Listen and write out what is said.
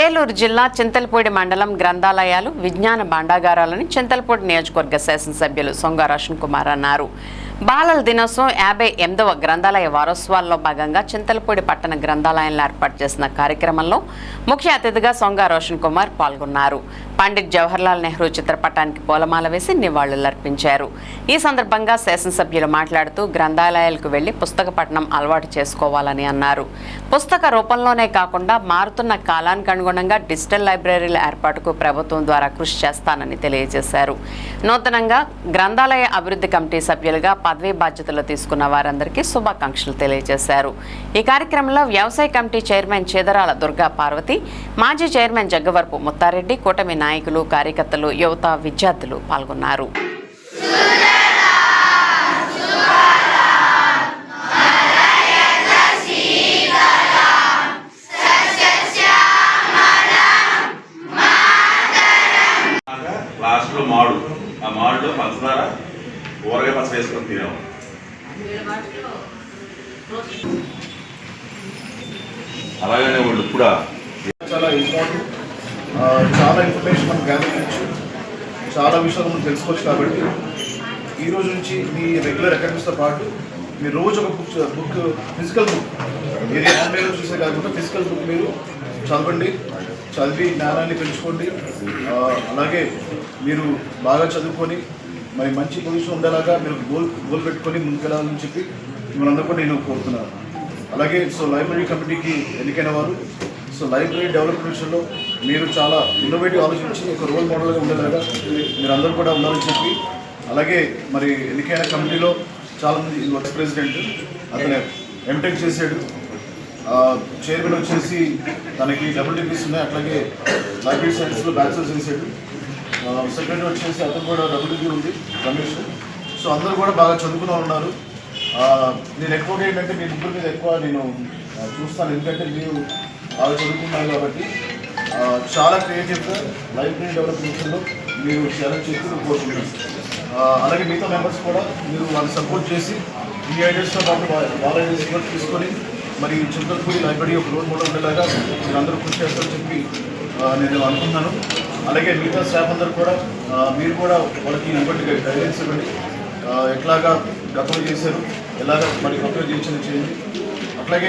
ఏలూరు జిల్లా చింతలపూడి మండలం గ్రంథాలయాలు విజ్ఞాన భాండాగారాలని చింతలపూడి నియోజకవర్గ శాసనసభ్యులు సొంగ రోషన్ కుమార్ అన్నారు. బాలల దినోత్సవం యాభై ఎనిమిదవ గ్రంథాలయ వారోత్సవాల్లో భాగంగా చింతలపూడి పట్టణ గ్రంథాలయంలో ఏర్పాటు చేసిన కార్యక్రమంలో ముఖ్య అతిథిగా సొంగ రోషన్ కుమార్ పాల్గొన్నారు. పండిత్ జవహర్లాల్ నెహ్రూ చిత్రపటానికి పూలమాల వేసి నివాళులర్పించారు. ఈ సందర్భంగా శాసనసభ్యులు మాట్లాడుతూ గ్రంథాలయాలకు వెళ్ళి పుస్తక పఠనం అలవాటు చేసుకోవాలని అన్నారు. పుస్తక రూపంలోనే కాకుండా మారుతున్న కాలానికి అనుగుణంగా డిజిటల్ లైబ్రరీల ఏర్పాటుకు ప్రభుత్వం ద్వారా కృషి చేస్తానని తెలియజేశారు. నూతనంగా గ్రంథాలయ అభివృద్ధి కమిటీ సభ్యులుగా పదవీ బాధ్యతలు తీసుకున్న వారందరికీ శుభాకాంక్షలు తెలియజేశారు. ఈ కార్యక్రమంలో వ్యవసాయ కమిటీ చైర్మన్ చేదరాల దుర్గా పార్వతి మాజీ చైర్మన్ జగ్గవరపు ముత్తారెడ్డి కూటమి నాయకులు కార్యకర్తలు యువత విద్యార్థులు పాల్గొన్నారు. లాస్ట్లో మాడు. ఆ మాడులో పంచదార ఊరగాయ పచ్చ వేసుకొని తినాము అలాగనే వాళ్ళు కూడా చాలా ఇంపార్టెంట్ చాలా ఇన్ఫర్మేషన్ మనం గ్యాదర్ చేయొచ్చు. చాలా విషయాలు మనం తెలుసుకోవచ్చు కాబట్టి ఈ రోజు నుంచి మీ రెగ్యులర్ అకాడమిక్స్తో పాటు మీరు రోజు ఒక బుక్ బుక్ ఫిజికల్ బుక్ మీరు ఆన్లైన్లో చూసే కాకుండా ఫిజికల్ బుక్ మీరు చదవండి చదివి జ్ఞానాన్ని పెంచుకోండి. అలాగే మీరు బాగా చదువుకొని మరి మంచి పొజిషన్ ఉండేలాగా మీరు గోల్ గోల్ పెట్టుకొని ముందుకెళ్ళాలని చెప్పి మిమ్మల్ని కూడా నేను కోరుతున్నాను. అలాగే సో లైబ్రరీ కమిటీకి ఎన్నికైన వారు సో లైబ్రరీ డెవలప్మెంట్ విషయంలో మీరు చాలా ఇన్నోవేటివ్ ఆలోచించి ఒక రోల్ మోడల్గా ఉండేలాగా మీరు అందరూ కూడా ఉండాలని చెప్పి. అలాగే మరి ఎన్నికైన కమిటీలో చాలామంది వైస్ ప్రెసిడెంట్ అతను ఎంటెక్ చేశాడు. చైర్మన్ వచ్చేసి తనకి డబుల్ డిగ్రీస్ ఉన్నాయి. అట్లాగే లైబ్రరీ సైన్స్లో బ్యాచులర్స్ చేశాడు. సెక్రటరీ వచ్చేసి అతను కూడా డబుల్ డిగ్రీ ఉంది రమేష్. సో అందరూ కూడా బాగా చదువుకునే ఉన్నారు. నేను ఎక్కువగా ఏంటంటే మీ ముగ్గురు మీద ఎక్కువ నేను చూస్తాను. ఎందుకంటే మీరు అవి చదువుకుంటాను కాబట్టి చాలా క్రియేటివ్గా లైబ్రరీ డెవలప్మెంట్లో మీరు చేయాలని చెప్పి కోరుకుంటున్నాను. అలాగే మిగతా మెంబర్స్ కూడా మీరు వాళ్ళని సపోర్ట్ చేసి ఈ ఐడియాస్తో పాటు వాళ్ళ ఐడియాస్ కూడా తీసుకొని మరి చింతలపూడి లైబ్రరీ ఒక రోల్ మోడల్ ఉండేలాగా మీరు అందరూ కృషి చేస్తారని చెప్పి నేను అనుకున్నాను అలాగే మిగతా స్టాఫ్ అందరూ కూడా మీరు కూడా వాళ్ళకి ఇవ్వండి గైడెన్స్ ఇవ్వండి. ఎట్లాగా గతంలో చేశారు ఎలాగ మరి గతంలో చేసిన చేయండి. అట్లాగే